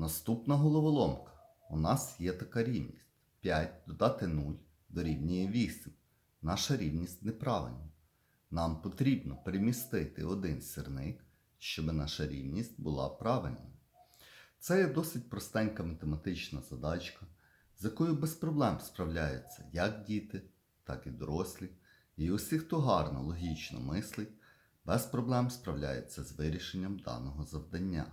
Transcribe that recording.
Наступна головоломка. У нас є така рівність. 5 додати 0 дорівнює 8. Наша рівність неправильна. Нам потрібно перемістити один сірник, щоб наша рівність була правильною. Це є досить простенька математична задачка, з якою без проблем справляються як діти, так і дорослі. І усі, хто гарно логічно мислить, без проблем справляється з вирішенням даного завдання.